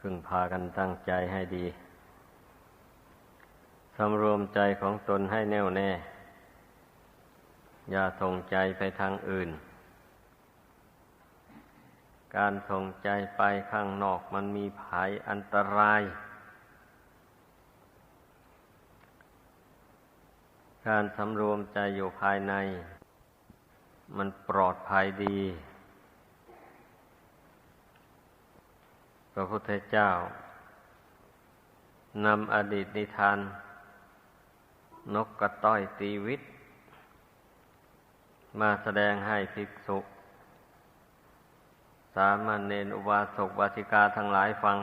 พึงพากันตั้งใจให้ดี สำรวมใจของตนให้แน่วแน่ อย่าส่งใจไปทางอื่น การส่งใจไปข้างนอกมันมีภัยอันตราย การสำรวมใจอยู่ภายใน มันปลอดภัยดี พระพุทธเจ้านำอดีตนิทาน นกกระต้อยตีวิตมาแสดงให้ภิกษุ สามเณรอุบาสกบาสิกาทั้งหลายฟัง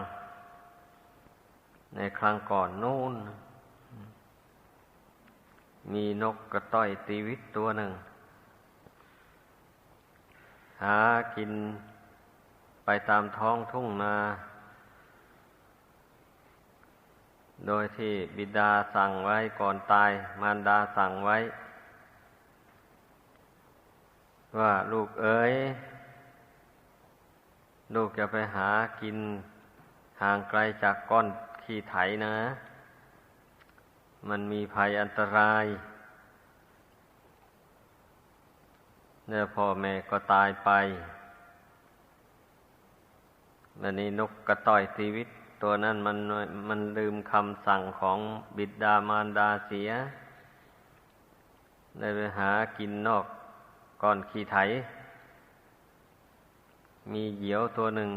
ในครั้งก่อนนู่น มีนกกระต้อยตีวิตตัวหนึ่ง หากิน ไปตามท้องทุ่งนา โดยที่บิดาสั่งไว้ก่อนตาย มารดาสั่งไว้ ว่าลูกเอ๋ย ลูกจะไปหากินห่างไกลจากก้อนขี้ไถนะ มันมีภัยอันตรายเนี่ยพ่อแม่ก็ตายไป วันนี้นกกระต่อยชีวิต ตัวนั้นมันมันลืมคำสั่งของบิดามารดาเสียได้ไปหากินนอกก่อนขี้ไถ มีเหยี่ยวตัวหนึ่ง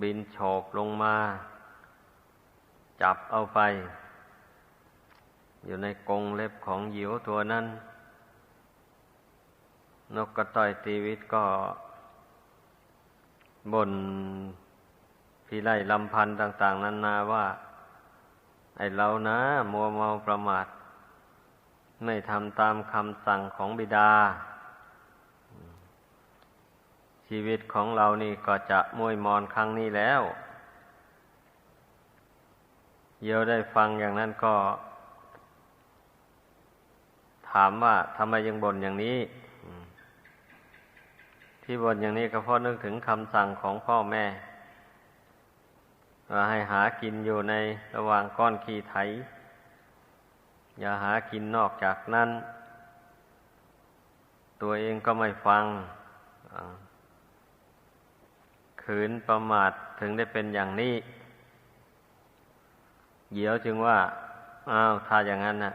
บินโฉบลงมา จับเอาไป อยู่ในกรงเล็บของเหยี่ยวตัวนั้น นกกระต่อยชีวิตก็ บนพี่ไล่ลำพันธ์ต่าง ๆนั้นนาว่า ไอเรานะ มัวเมาประมาท ไม่ทำตามคำสั่งของบิดา ชีวิตของเรานี่ก็จะมวยมอนครั้งนี้แล้วเยวได้ฟังอย่างนั้นก็ ถามว่าทำไมยังบ่นอย่างนี้ ที่บ่นอย่างนี้ก็เพราะนึกถึงคำสั่งของพ่อแม่ว่าให้หากินอยู่ในระหว่างก้อนขี้ไถ อย่าหากินนอกจากนั้น ตัวเองก็ไม่ฟังขืนประมาทถึงได้เป็นอย่างนี้ เดี๋ยวจึงว่า อ้าว ถ้าอย่างนั้นนะ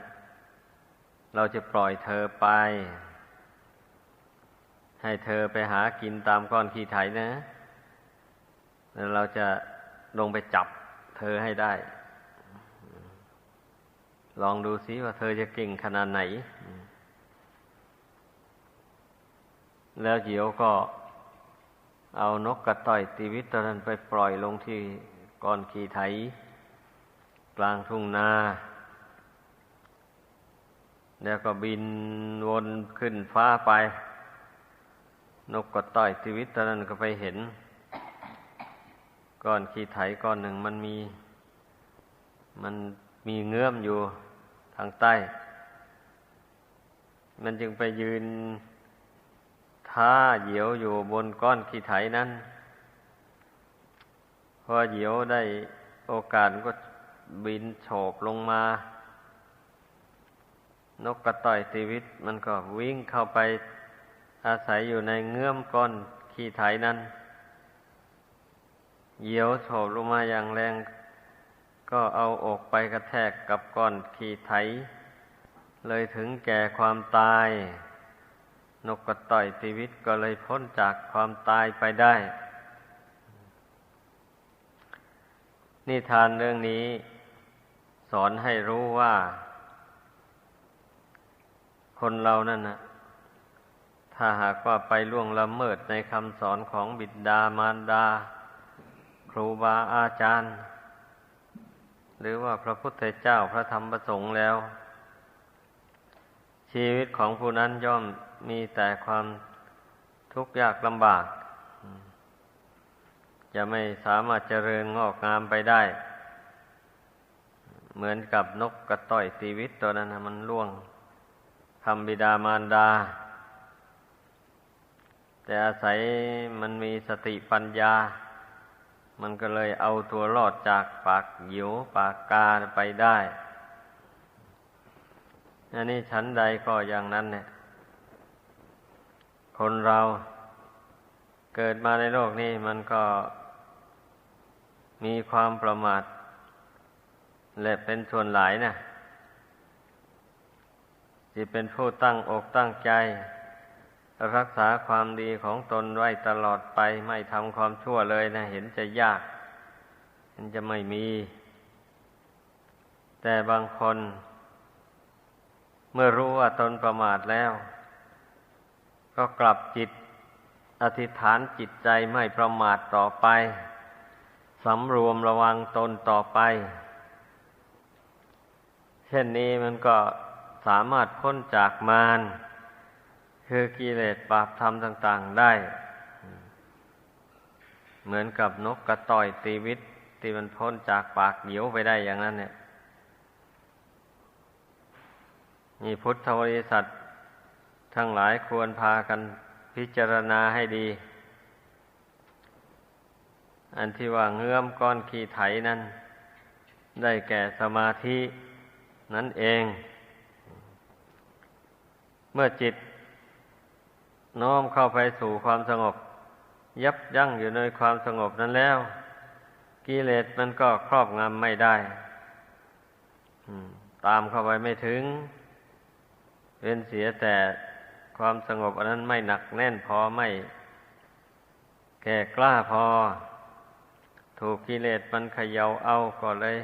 เราจะปล่อยเธอไป ให้เธอไปหากินตามก้อนขี้ไถนะ แล้วเราจะลงไปจับเธอให้ได้ ลองดูซิว่าเธอจะเก่งขนาดไหน แล้วเดี๋ยวก็เอานกกระต่อยตีวิตตนั้นไปปล่อยลงที่ก้อนขี้ไถ กลางทุ่งนา แล้วก็บินวนขึ้นฟ้าไป นกกระต่อยชีวิตตอนนั้นก็ไปเห็น ก้อนขี้ไถก้อนหนึ่งมันมี มันมีเงื้อมอยู่ทางใต้ มันจึงไปยืนท่าเหยียวอยู่บนก้อนขี้ไถนั้น พอเหยียวได้โอกาสก็บินโฉบลงมา นกกระต่อยชีวิตมันก็วิ่งเข้าไป อาศัยอยู่ในเงื้อมก้อนขี้ไถนั้นเหยียวโฉบลงมาอย่างแรง ก็เอาอกไปกระแทกกับก้อนขี้ไถ เลยถึงแก่ความตาย นกกระต่อยชีวิตก็เลยพ้นจากความตายไปได้ นิทานเรื่องนี้ สอนให้รู้ว่า คนเรานั่นนะ ถ้าหากว่าไปล่วงละเมิดในคำสอนของบิดามารดา ครูบาอาจารย์ หรือว่าพระพุทธเจ้าพระธรรมประสงค์แล้ว ชีวิตของผู้นั้นย่อมมีแต่ความทุกข์ยากลำบาก จะไม่สามารถเจริญงอกงามไปได้ เหมือนกับนกกระต่อยชีวิตตัวนั้นมันล่วงคำบิดามารดา แต่อาศัยมันมีสติปัญญา มันก็เลยเอาตัวรอดจากปากหิวปากกาไปได้อันนี้ชั้นใดก็อย่างนั้นเนี่ย คนเราเกิดมาในโลกนี้มันก็มีความประมาทและเป็นส่วนหลายนะที่เป็นผู้ตั้งอกตั้งใจ รักษาความดีของตนไว้ตลอดไปไม่ทำความชั่วเลยนะ เห็นจะยากเห็นจะไม่มี แต่บางคน เมื่อรู้ว่าตนประมาทแล้ว ก็กลับจิต อธิษฐานจิตใจไม่ประมาทต่อไปสำรวมระวังตนต่อไป เช่นนี้มันก็สามารถพ้นจากมาร คือกิเลสบาปธรรมต่าง ๆได้ เหมือนกับนกกระต่อยตีวิตที่มันพ้นจากปากเหนียวไปได้อย่างนั้นเนี่ยมีพุทธบริษัททั้งหลายควรพากันพิจารณาให้ดี อันที่ว่าเงื้อมก้อนขี้ไถนั้น ได้แก่สมาธินั่นเอง เมื่อจิต น้อมเข้าไปสู่ความสงบ ยับยั้งอยู่ในความสงบนั้นแล้ว กิเลสมันก็ครอบงำไม่ได้ตามเข้าไปไม่ถึง เป็นเสียแต่ความสงบอันนั้นไม่หนักแน่นพอไม่แก่กล้าพอ ถูกกิเลสมันเขย่าเอาก็เลย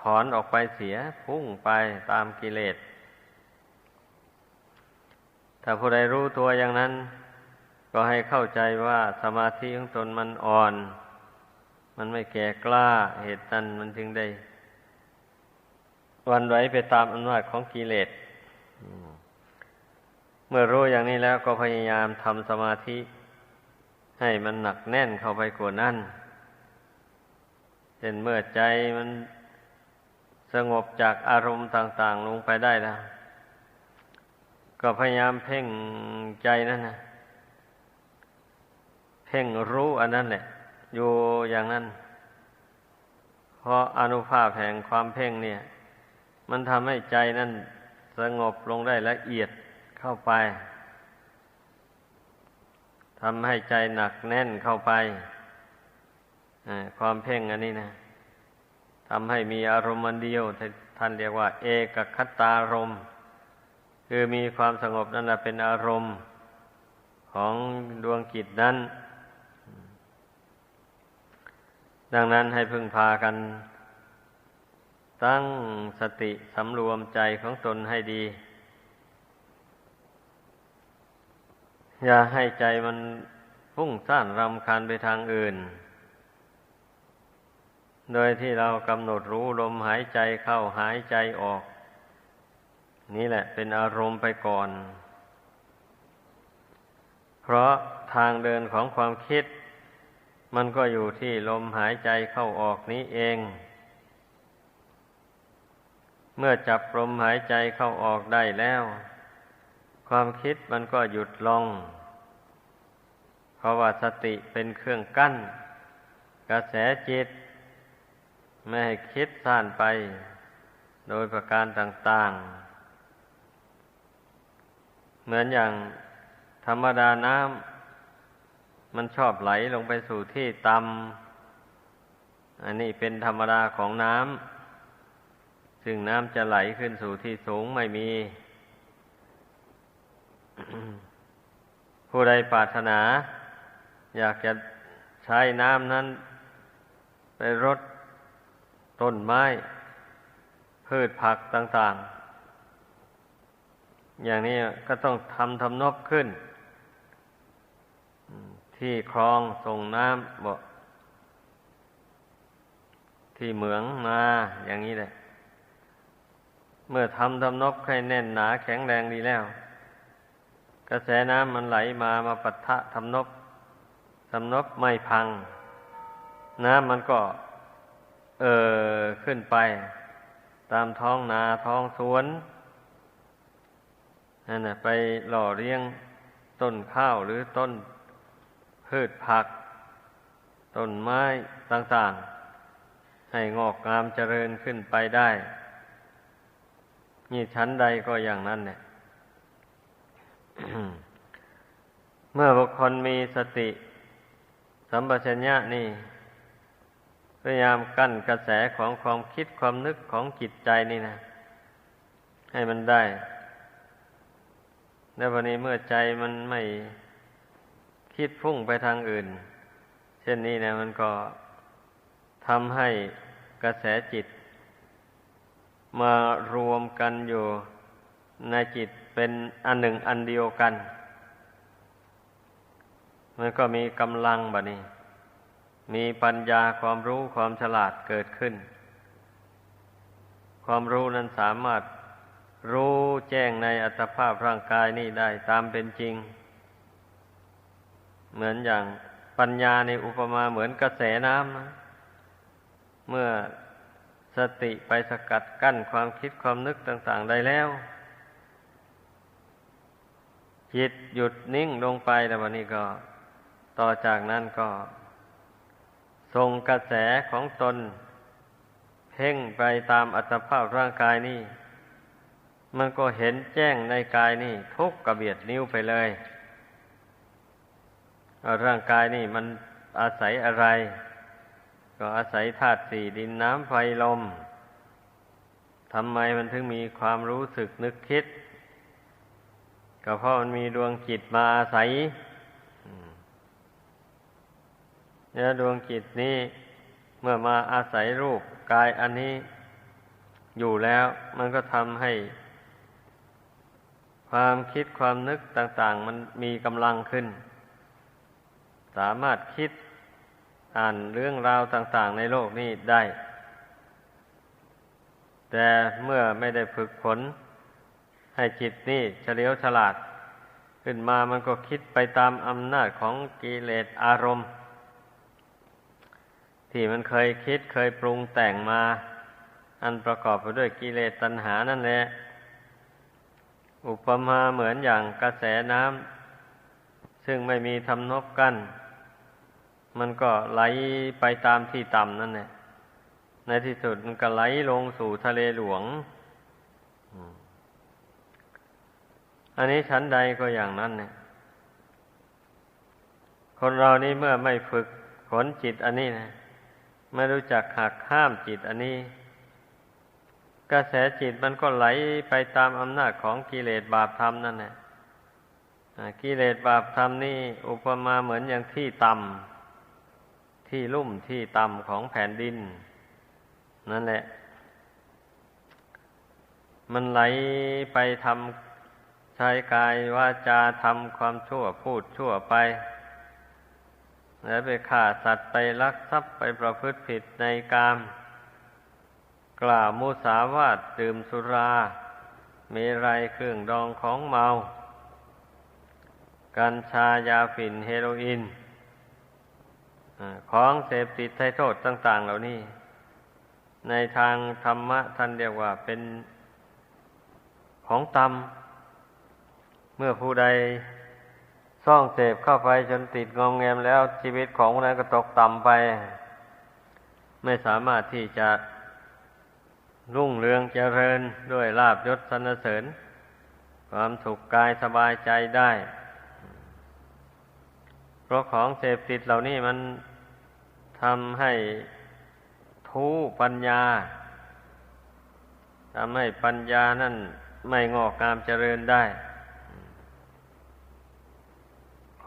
ถอนออกไปเสียพุ่งไปตามกิเลส ถ้าผู้ใดรู้ตัวอย่างนั้น ก็ให้เข้าใจว่าสมาธิของตนมันอ่อน มันไม่แก่กล้าเหตุนั้นมันจึงได้ วันไหวไปตามอำนาจของกิเลสเมื่อรู้อย่างนี้แล้วก็พยายามทำสมาธิ ให้มันหนักแน่นเข้าไปกว่านั้นเช่นเมื่อใจมันสงบจากอารมณ์ต่าง ๆ ลงไปได้แล้ว ก็พยายามเพ่งใจนั่นนะเพ่งรู้อันนั้นแหละ อยู่อย่างนั้น เพราะอนุภาพแห่งความเพ่งเนี่ย มันทำให้ใจนั่นสงบลงได้ละเอียดเข้าไปทำให้ใจหนักแน่นเข้าไปความเพ่งอันนี้นะทำให้มีอารมณ์เดียวท่านเรียกว่า เอกคตารม คือมีความสงบนั่นแหละเป็นอารมณ์ของดวงกิจนั้น ดังนั้นให้พึ่งพากัน ตั้งสติสำรวมใจของตนให้ดี อย่าให้ใจมันฟุ้งซ่านรำคาญไปทางอื่น โดยที่เรากำหนดรู้ลมหายใจเข้าหายใจออก นี่แหละเป็นอารมณ์ไปก่อน เพราะทางเดินของความคิด มันก็อยู่ที่ลมหายใจเข้าออกนี้เอง เมื่อจับลมหายใจเข้าออกได้แล้ว ความคิดมันก็หยุดลง เพราะว่าสติเป็นเครื่องกั้น กระแสจิต ไม่ให้คิดซ่านไป โดยประการต่าง ๆ เหมือนอย่างธรรมดาน้ำมันชอบไหลลงไปสู่ที่ต่ำอันนี้เป็นธรรมดาของน้ำซึ่งน้ำจะไหลขึ้นสู่ที่สูงไม่มี ผู้ใดปรารถนา อยากจะใช้น้ำนั้น ไปรดต้นไม้ พืชผักต่าง ๆ อย่างนี้ก็ต้องทำทำนบขึ้น ที่คลองส่งน้ำบ่ที่เหมืองมาอย่างนี้แหละ เมื่อทำทำนบให้แน่นหนาแข็งแรงดีแล้ว กระแสน้ำมันไหลมามาปัทะทำนบทำนบไม่พัง น้ำมันก็ เออขึ้นไป ตามท้องนาท้องสวน นั่นนะไปหล่อเลี้ยงต้นข้าวหรือต้นพืชผัก ต้นไม้ต่างๆ ให้งอกงามเจริญขึ้นไปได้นี่ชั้นใดก็อย่างนั้นเนี่ยเมื่อบุคคลมีสติ สัมปชัญญะนี่พยายามกั้นกระแสของความคิดความนึกของจิตใจนี่นะ ให้มันได้ ในวันนี้เมื่อใจมันไม่คิดพุ่งไปทางอื่น เช่นนี้นะมันก็ทำให้กระแสจิต มารวมกันอยู่ในจิตเป็นอันหนึ่งอันเดียวกัน มันก็มีกำลังบะนี้ มีปัญญาความรู้ความฉลาดเกิดขึ้น ความรู้นั้นสามารถ รู้แจ้งในอัตภาพร่างกายนี่ได้ตามเป็นจริง เหมือนอย่างปัญญาในอุปมาเหมือนกระแสน้ำนะเมื่อสติไปสกัดกั้นความคิดความนึกต่าง ๆ ได้แล้ว จิตหยุดนิ่งลงไปแล้ววันนี้ก็ ต่อจากนั้นก็ส่งกระแสของตน เพ่งไปตามอัตภาพร่างกายนี่ มันก็เห็นแจ้งในกายนี่ทุกกระเบียดนิ้วไปเลย ร่างกายนี่มันอาศัยอะไร ก็อาศัยธาตุสี่ดินน้ำไฟลมทำไมมันถึงมีความรู้สึกนึกคิด ก็เพราะมันมีดวงจิตมาอาศัยเนี่ยดวงจิตนี้เมื่อมาอาศัยรูปกายอันนี้อยู่แล้ว มันก็ทำให้ ความคิดความนึกต่าง ๆ มันมีกำลังขึ้น สามารถคิดอ่านเรื่องราวต่าง ๆ ในโลกนี้ได้ แต่เมื่อไม่ได้ฝึกฝนให้จิตนี่เฉลียวฉลาด ขึ้นมามันก็คิดไปตามอำนาจของกิเลสอารมณ์ ที่มันเคยคิดเคยปรุงแต่งมา อันประกอบไปด้วยกิเลสตัณหานั่นแหละ อุปมาเหมือนอย่างกระแสน้ำซึ่งไม่มีทำนบกัน้น มันก็ไหลไปตามที่ต่ำนั่นแหละในที่สุดมันก็ไหลลงสู่ทะเลหลวง อันนี้ชั้นใดก็อย่างนั้นเนี่ย คนเรานี่เมื่อไม่ฝึกขนจิตอันนี้นะไม่รู้จักหักข้ามจิตอันนี้ กระแสจิตมันก็ไหลไปตามอำนาจของกิเลสบาปธรรมนั่นแหละกิเลสบาปธรรมนี่อุปมาเหมือนอย่างที่ต่ำที่ลุ่มที่ต่ำของแผ่นดิน นั่นแหละ มันไหลไปทำใช้กายว่าจาทำความชั่วพูดชั่วไปแล้วไปฆ่าสัตว์ไปลักทรัพย์ไปประพฤติผิดในกาม กล่าวมุสาวาทดื่มสุรามีไรเครื่องดองของเมา กัญชายาฝิ่นเฮโรอีนของเสพติดไทโทษต่าง ๆ เหล่านี้ ในทางธรรมะท่านเรียกว่าเป็นของตำเมื่อผู้ใดซ่องเสพเข้าไปจนติดงอมแงมแล้วชีวิตของนั้นก็ตกต่ำไป ไม่สามารถที่จะ รุ่งเรืองเจริญด้วยลาบยศสรรเสริญ ความสุขกายสบายใจได้ เพราะของเสพติดเหล่านี้มันทำให้ทูปัญญาทำให้ปัญญานั่นไม่งอกงามเจริญได้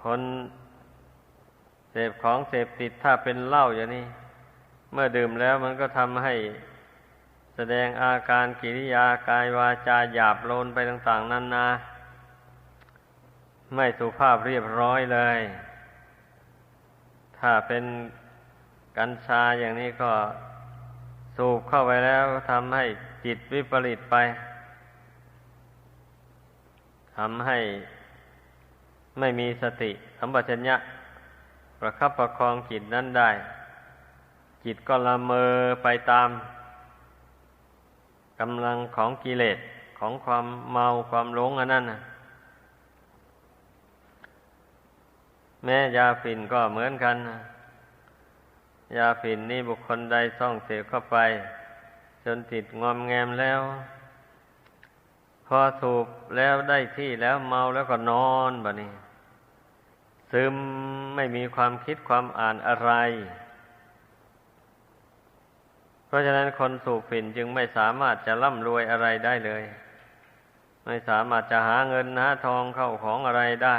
คนเสพของเสพติดถ้าเป็นเหล้าอย่างนี้ เมื่อดื่มแล้วมันก็ทำให้ แสดงอาการกิริยากายวาจาหยาบโลนไปต่าง ๆนั่นนาไม่สุภาพเรียบร้อยเลย ถ้าเป็นกัญชาอย่างนี้ก็สูบเข้าไปแล้วทำให้จิตวิปริตไปทำให้ไม่มีสติสัมปชัญญะ ประคับประคองจิตนั้นได้ จิตก็ละเมอไปตาม กำลังของกิเลสของความเมาความหลงอันนั้นนะแม้ยาฝิ่นก็เหมือนกันนะยาฝิ่นนี่บุคคลใดซ่องเสพเข้าไป จนติดงอมแงมแล้ว พอสูบแล้วได้ที่แล้วเมาแล้วก็นอนบะนี้ ซึมไม่มีความคิดความอ่านอะไร ราะฉะนั้นคนสูบฝิ่นจึงไม่สามารถจะร่ำรวยอะไรได้เลย ไม่สามารถจะหาเงินหาทองเข้าของอะไรได้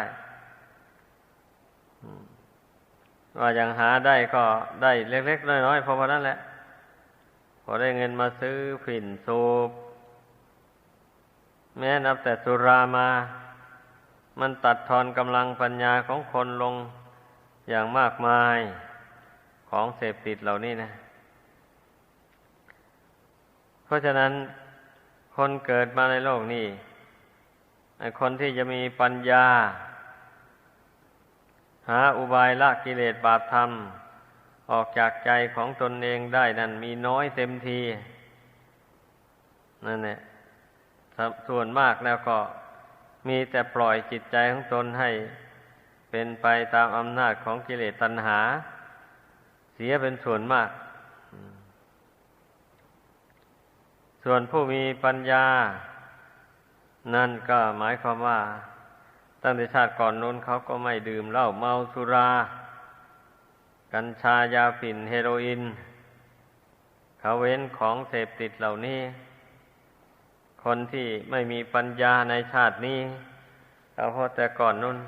ว่าอย่างหาได้ก็ได้เล็ก ๆ น้อยๆพอพอนั้นแหละ พอได้เงินมาซื้อฝิ่นสูบ แม้นับแต่สุรามา มันตัดทอนกำลังปัญญาของคนลงอย่างมากมายของเสพติดเหล่านี้นะ เพราะฉะนั้นคนเกิดมาในโลกนี้คนที่จะมีปัญญา หาอุบายละกิเลสบาปธรรม ออกจากใจของตนเองได้นั่นมีน้อยเต็มทีนั่นแหละส่วนมากแล้วก็มีแต่ปล่อยจิตใจของตนให้เป็นไปตามอำนาจของกิเลสตัณหา เสียเป็นส่วนมาก ส่วนผู้มีปัญญา นั่นก็หมายความว่า ตั้งแต่ชาติก่อนนู้นเขาก็ไม่ดื่มเหล้าเมาสุรา กัญชายาฝิ่นเฮโรอีนเขาเว้นของเสพติดเหล่านี้ คนที่ไม่มีปัญญาในชาตินี้เขาพอแต่ก่อนนู้น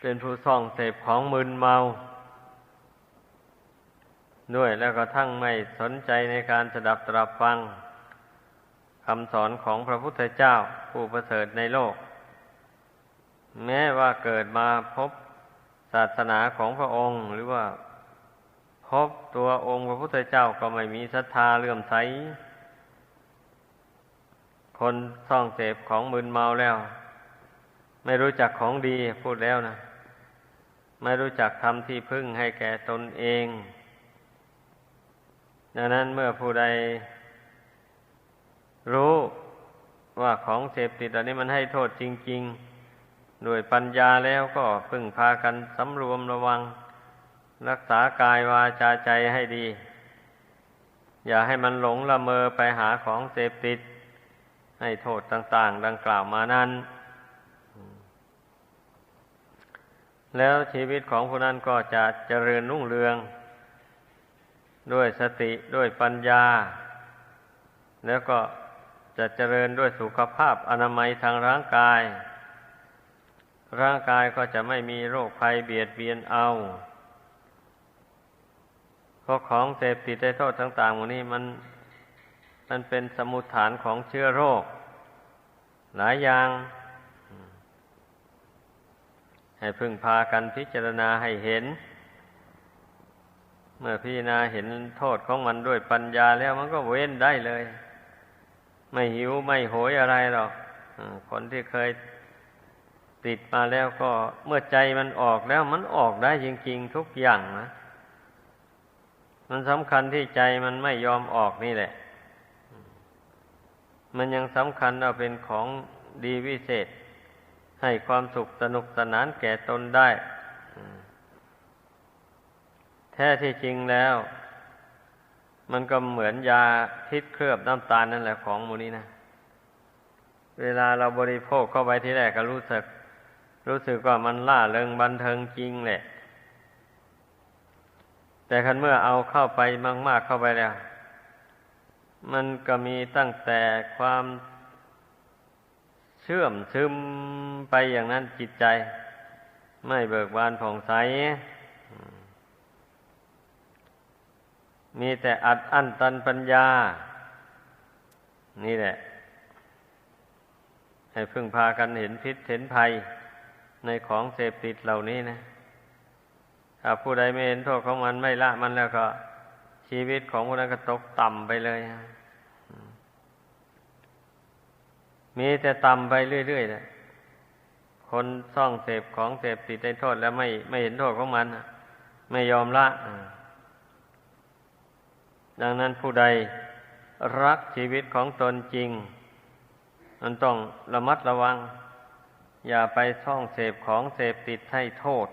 เป็นผู้ส่องเสพของมึนเมา ด้วยแล้วก็ทั้งไม่สนใจในการสดับตรับฟังคำสอนของพระพุทธเจ้าผู้ประเสริฐในโลก แม้ว่าเกิดมาพบศาสนาของพระองค์ หรือว่าพบตัวองค์พระพุทธเจ้าก็ไม่มีศรัทธาเลื่อมใส คนซ่องเสพของมึนเมาแล้ว ไม่รู้จักของดีพูดแล้วนะ ไม่รู้จักทำที่พึ่งให้แก่ตนเอง ดังนั้นเมื่อผู้ใดรู้ว่าของเสพติดอันนี้มันให้โทษจริงๆด้วยปัญญาแล้วก็พึ่งพากันสำรวมระวัง รักษากายวาจาใจให้ดี อย่าให้มันหลงละเมอไปหาของเสพติด ให้โทษต่าง ๆ ดังกล่าวมานั้น แล้วชีวิตของผู้นั้นก็จะเจริญรุ่งเรือง ด้วยสติด้วยปัญญา แล้วก็จะเจริญด้วยสุขภาพอนามัยทางร่างกาย ร่างกายก็จะไม่มีโรคภัยเบียดเบียนเอาเพราะของเสพติดได้โทษต่างๆหมดนี้มัน มันเป็นสมุทฐานของเชื้อโรค หลายอย่าง ให้พึ่งพากันพิจารณาให้เห็น เมื่อพิจารณาเห็นโทษของมันด้วยปัญญาแล้วมันก็เว้นได้เลย ไม่หิวไม่โหยอะไรหรอกคนที่เคยติดมาแล้วก็เมื่อใจมันออกแล้วมันออกได้จริง ๆ ทุกอย่างนะมันสำคัญที่ใจมันไม่ยอมออกนี่แหละ มันยังสำคัญเอาเป็นของดีวิเศษ ให้ความสุขสนุกสนานแก่ตนได้ แท้ที่จริงแล้ว มันก็เหมือนยาพิษเคลือบน้ำตาลนั่นแหละของมูนี้นะ เวลาเราบริโภคเข้าไปที่แรกก็รู้สึก รู้สึกว่ามันล่าเริงบันเทิงจริงแหละ แต่คันเมื่อเอาเข้าไปมาก ๆเข้าไปแล้ว มันก็มีตั้งแต่ความเชื่อมซึมไปอย่างนั้นจิตใจ ไม่เบิกบานผ่องใส มีแต่อัดอั้นตันปัญญา นี่แหละ ให้พึ่งพากันเห็นพิษเห็นภัยในของเสพติดเหล่านี้นะถ้าผู้ใดไม่เห็นโทษของมันไม่ละมันแล้วก็ ชีวิตของผู้นั้นก็ตกต่ำไปเลย มีแต่ต่ำไปเรื่อยๆเลยคนซ่องเสพของเสพติดได้โทษแล้วไม่ไม่เห็นโทษของมัน ไม่ยอมละ ดังนั้นผู้ใดรักชีวิตของตนจริง มันต้องระมัดระวัง อย่าไปท่องเสพของเสพติดให้โทษ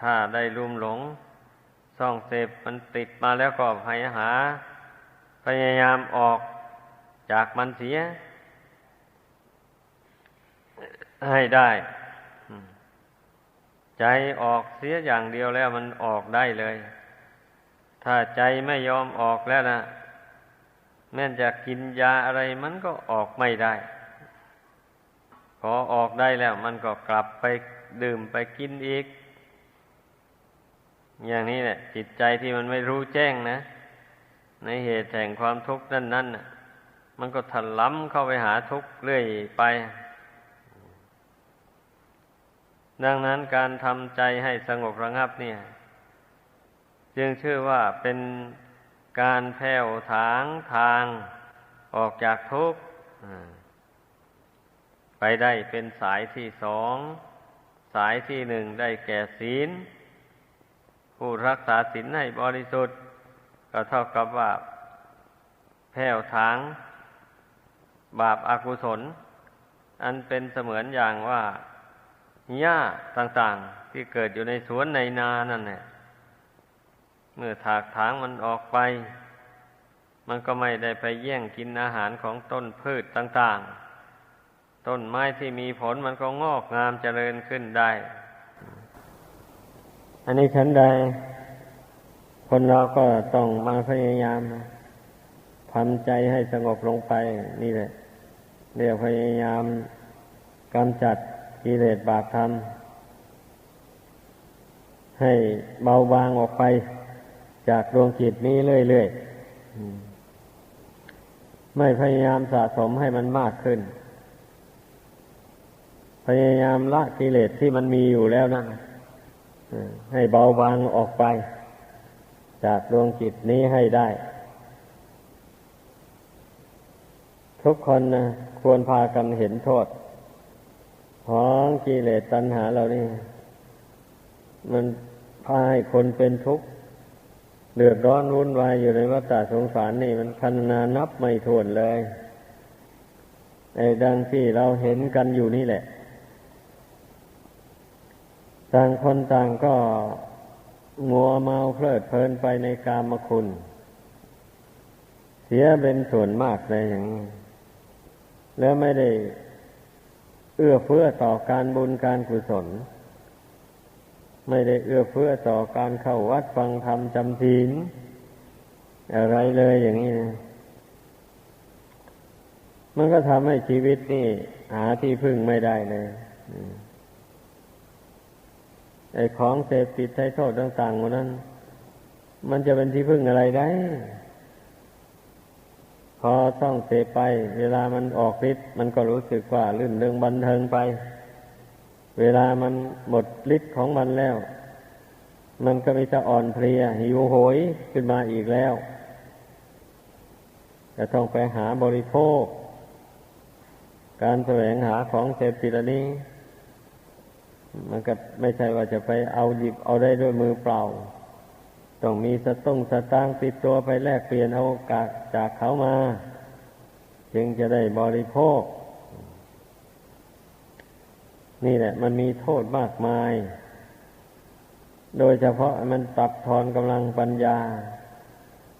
ถ้าได้ลุ่มหลงซ่องเสพมันติดมาแล้วก็พยายหา พยายามออกจากมันเสีย ให้ได้ใจออกเสียอย่างเดียวแล้วมันออกได้เลย ถ้าใจไม่ยอมออกแล้วนะแม้จะกินยาอะไรมันก็ออกไม่ได้ พอออกได้แล้วมันก็กลับไปดื่มไปกินอีก อย่างนี้แหละ จิตใจที่มันไม่รู้แจ้งนะ ในเหตุแห่งความทุกข์นั่นนั่นมันก็ถล้ำเข้าไปหาทุกข์เรื่อยไป ดังนั้นการทำใจให้สงบระงับเนี่ย จึงชื่อว่าเป็นการแผ่วถางทางออกจากทุกข์ไปได้เป็นสายที่สอง สายที่หนึ่งได้แก่ศีล ผู้รักษาศีลให้บริสุทธิ์ ก็เท่ากับว่า แผ่วถาง บาปอากุศล อันเป็นเสมือนอย่างว่าหญ้าต่างๆ ที่เกิดอยู่ในสวนในนานั่นแหละ เมื่อถากถางมันออกไป มันก็ไม่ได้ไปแย่งกินอาหารของต้นพืชต่าง ๆ ต้นไม้ที่มีผลมันก็งอกงามเจริญขึ้นได้ อันนี้ฉันใด คนเราก็ต้องมาพยายามทำใจให้สงบลงไป นี่แหละเรียกพยายามกำจัดกิเลสบาปธรรมให้เบาบางออกไป จากดวงจิตนี้เรื่อยๆไม่พยายามสะสมให้มันมากขึ้น พยายามละกิเลสที่มันมีอยู่แล้วนั่นให้เบาบางออกไป จากดวงจิตนี้ให้ได้ ทุกคนนะควรพากันเห็นโทษ ของกิเลสตัณหาเรานี่มันพาให้คนเป็นทุกข์ เดือดร้อนวุ่นวายอยู่ในวัฏสงสารนี่มันพันนานับไม่ถ้วนเลยไอ้ดังที่เราเห็นกันอยู่นี่แหละ ต่างคนต่างก็มัวเมาเพลิดเพลินไปในกามคุณ เสียเป็นส่วนมากเลยอย่างนี้แล้วไม่ได้เอื้อเฟื้อต่อการบุญการกุศล ไม่ได้เอื้อเฟื้อต่อการเข้าวัดฟังธรรมจำศีลอะไรเลยอย่างนี้นะมันก็ทำให้ชีวิตนี่ หาที่พึ่งไม่ได้เลยไอ้ของเสพติดใช้โทษต่างๆมันนั้น มันจะเป็นที่พึ่งอะไรได้ พอต้องเสพไป เวลามันออกฤทธิ์มันก็รู้สึกว่าลื่นเริงบันเทิงไป เวลามันหมดฤทธิ์ของมันแล้ว มันก็มีจะอ่อนเพลียหิวโหยขึ้นมาอีกแล้วจะต้องไปหาบริโภค การแสวงหาของเสพติดนี้ มันก็ไม่ใช่ว่าจะไปเอาหยิบเอาได้ด้วยมือเปล่า ต้องมีสตุ้งสตางติดตัวไปแลกเปลี่ยนเอากากจากเขามา จึงจะได้บริโภค นี่แหละ มันมีโทษมากมาย โดยเฉพาะมันตัดทอนกำลังปัญญา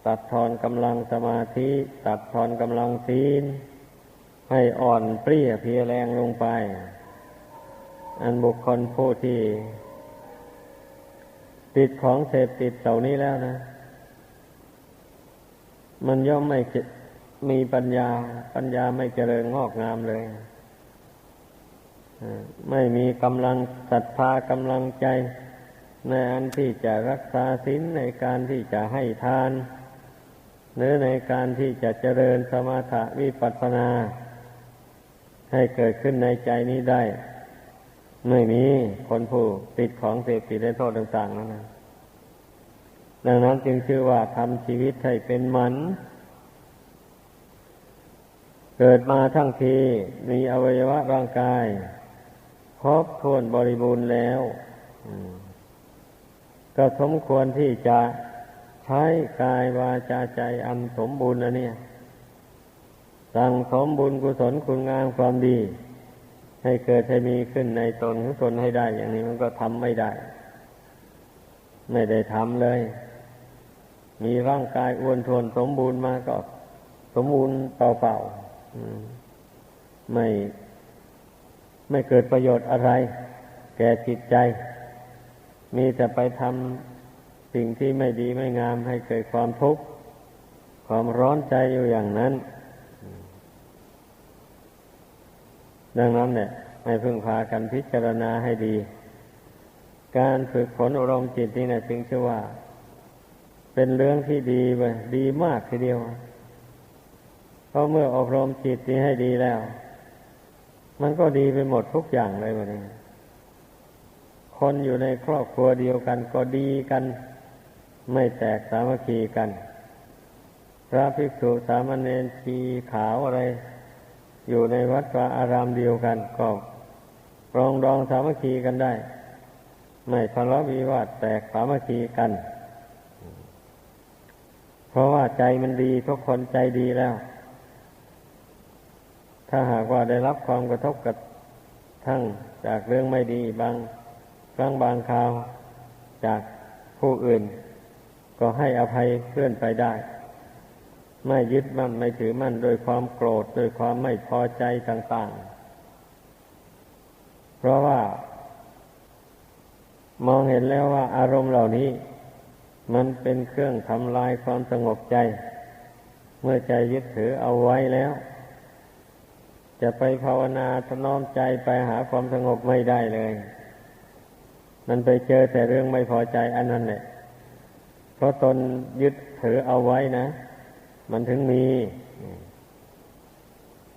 ตัดทอนกำลังสมาธิ ตัดทอนกำลังศีล ให้อ่อนเปรี้ยเพียแรงลงไป อันบุคคลผู้ที่ ติดของเสพติดเหล่านี้แล้วนะ มันย่อมไม่มีปัญญา ปัญญาไม่เจริญงอกงามเลย ไม่มีกำลังศรัทธากำลังใจ ในอันที่จะรักษาศีลในการที่จะให้ทาน หรือในการที่จะเจริญสมาธิวิปัสสนา ให้เกิดขึ้นในใจนี้ได้ ไม่มีคนผู้ติดของเสพติดได้โทษต่างๆนั่นนะดังนั้นจึงชื่อว่าทำชีวิตให้เป็นมัน เกิดมาทั้งทีมีอวัยวะร่างกาย ครบถ้วนบริบูรณ์แล้วก็สมควรที่จะใช้กายวาจาใจอันสมบูรณ์นะเนี่ย สั่งสมบุญกุศลคุณงามความดี ให้เกิดให้มีขึ้นในตนของตนให้ได้ อย่างนี้มันก็ทำไม่ได้ ไม่ได้ทำเลย มีร่างกายอ้วนทวนสมบูรณ์มาก็ สมบูรณ์เปล่าๆไม่ ไม่เกิดประโยชน์อะไร แก่จิตใจ มีแต่ไปทำสิ่งที่ไม่ดีไม่งามให้เกิดความทุกข์ความร้อนใจอยู่อย่างนั้น ดังนั้นเนี่ยให้พึ่งพากันพิจารณาให้ดี การฝึกฝนอารมณ์จิตนี่นะจึงชื่อว่า เป็นเรื่องที่ดีไปดีมากทีเดียว เพราะเมื่ออบรมจิตนี้ให้ดีแล้ว มันก็ดีไปหมดทุกอย่างเลยวันนี้คนอยู่ในครอบครัวเดียวกันก็ดีกัน ไม่แตกสามัคคีกัน พระภิกษุสามเณรชีขาวอะไร อยู่ในวัดวาอารามเดียวกันก็ปรองดองสามัคคีกันได้ ไม่ทะเลาะวิวาทแตกสามัคคีกัน เพราะว่าใจมันดีทุกคนใจดีแล้ว ถ้าหากว่าได้รับความกระทบกระทั่งจากเรื่องไม่ดีบางครั้งบางคราวจากผู้อื่น ก็ให้อภัยเพื่อนไปได้ ไม่ยึดมั่นไม่ถือมั่นโดยความโกรธโดยความไม่พอใจต่าง ๆ เพราะว่ามองเห็นแล้วว่าอารมณ์เหล่านี้ มันเป็นเครื่องทำลายความสงบใจ เมื่อใจยึดถือเอาไว้แล้ว จะไปภาวนาถนอมใจไปหาความสงบไม่ได้เลย มันไปเจอแต่เรื่องไม่พอใจอันนั้นแหละ เพราะตนยึดถือเอาไว้นะ มันถึงมี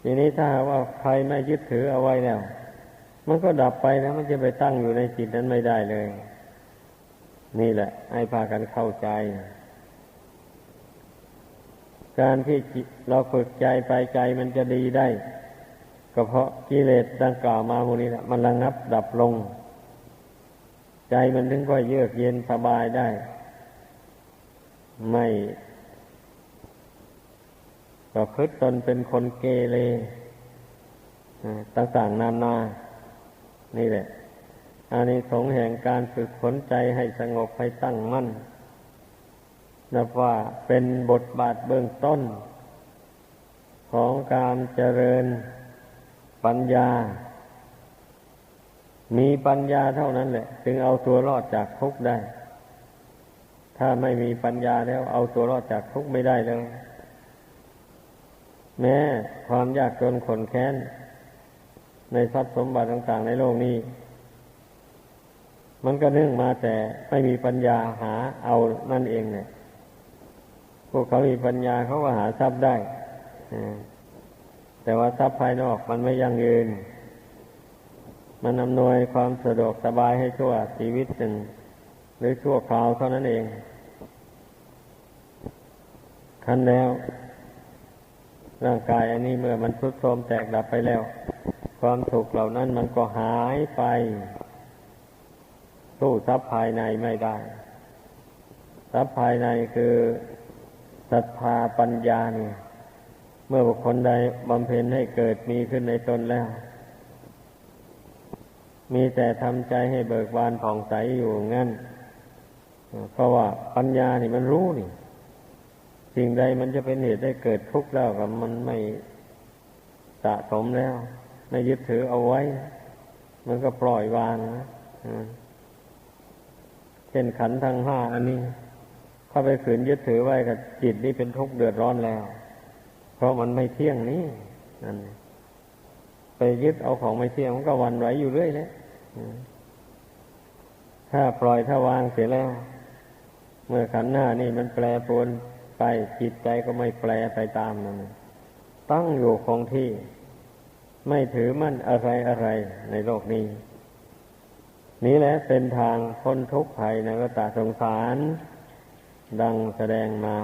ทีนี้ถ้าว่าใครไม่ยึดถือเอาไว้แล้ว มันก็ดับไปนะมันจะไปตั้งอยู่ในจิตนั้นไม่ได้เลย นี่แหละ ให้พากันเข้าใจการที่เราฝึกใจไปใจมันจะดีได้ ก็เพราะกิเลสดังกล่าวมาโมนี้แหละมันระงับดับลง ใจมันถึงก็เยือกเย็นสบายได้ ไม่ก็พฤตตนเป็นคนเกเรต่างๆนานา นี่แหละอานิสงส์แห่งการฝึกฝนใจให้สงบให้ตั้งมั่นนับว่าเป็นบทบาทเบื้องต้น ของการเจริญ ปัญญา มีปัญญาเท่านั้นแหละ จึงเอาตัวรอดจากทุกข์ได้ ถ้าไม่มีปัญญาแล้ว เอาตัวรอดจากทุกข์ไม่ได้เลยแม้ความยากจนขนแค้น ในทรัพย์สมบัติต่างๆในโลกนี้ มันก็เนื่องมาแต่ไม่มีปัญญาหาเอานั่นเองเนี่ยพวกเขามีปัญญาเขาก็หาทรัพย์ได้ แต่ว่าทรัพย์ภายนอกมันไม่ยั่งยืน มันอำนวยความสะดวกสบายให้ชั่วชีวิตหนึ่ง หรือชั่วคราวเท่านั้นเองคันแล้ว ร่างกายอันนี้เมื่อมันทุดโทรมแตกดับไปแล้ว ความสุขเหล่านั้นมันก็หายไป สู้ทรัพย์ภายในไม่ได้ทรัพย์ภายในคือศรัทธาปัญญาเนี่ย เมื่อบุคคลใดบำเพ็ญให้เกิดมีขึ้นในตนแล้ว มีแต่ทำใจให้เบิกบานผ่องใสอยู่งั้น เพราะว่าปัญญานี่มันรู้นี่ สิ่งใดมันจะเป็นเหตุได้เกิดทุกข์แล้วกับมันไม่สะสมแล้ว ไม่ยึดถือเอาไว้ มันก็ปล่อยวางนะเช่นขันทั้งห้าอันนี้เข้าไปขืนยึดถือไว้กับจิตนี่เป็นทุกข์เดือดร้อนแล้ว เพราะมันไม่เที่ยงนี่นั่นไปยึดเอาของไม่เที่ยงมันก็วันไหวอยู่เรื่อยเลยถ้าปล่อยถ้าวางเสียแล้ว เมื่อขันหน้านี่มันแปรปรวนไปจิตใจก็ไม่แปรไปตามนั่นตั้งอยู่คงที่ ไม่ถือมั่นอะไรอะไรในโลกนี้ นี้แหละเป็นทางพ้นทุกข์ภัยในวัฏสงสาร ดังแสดงมา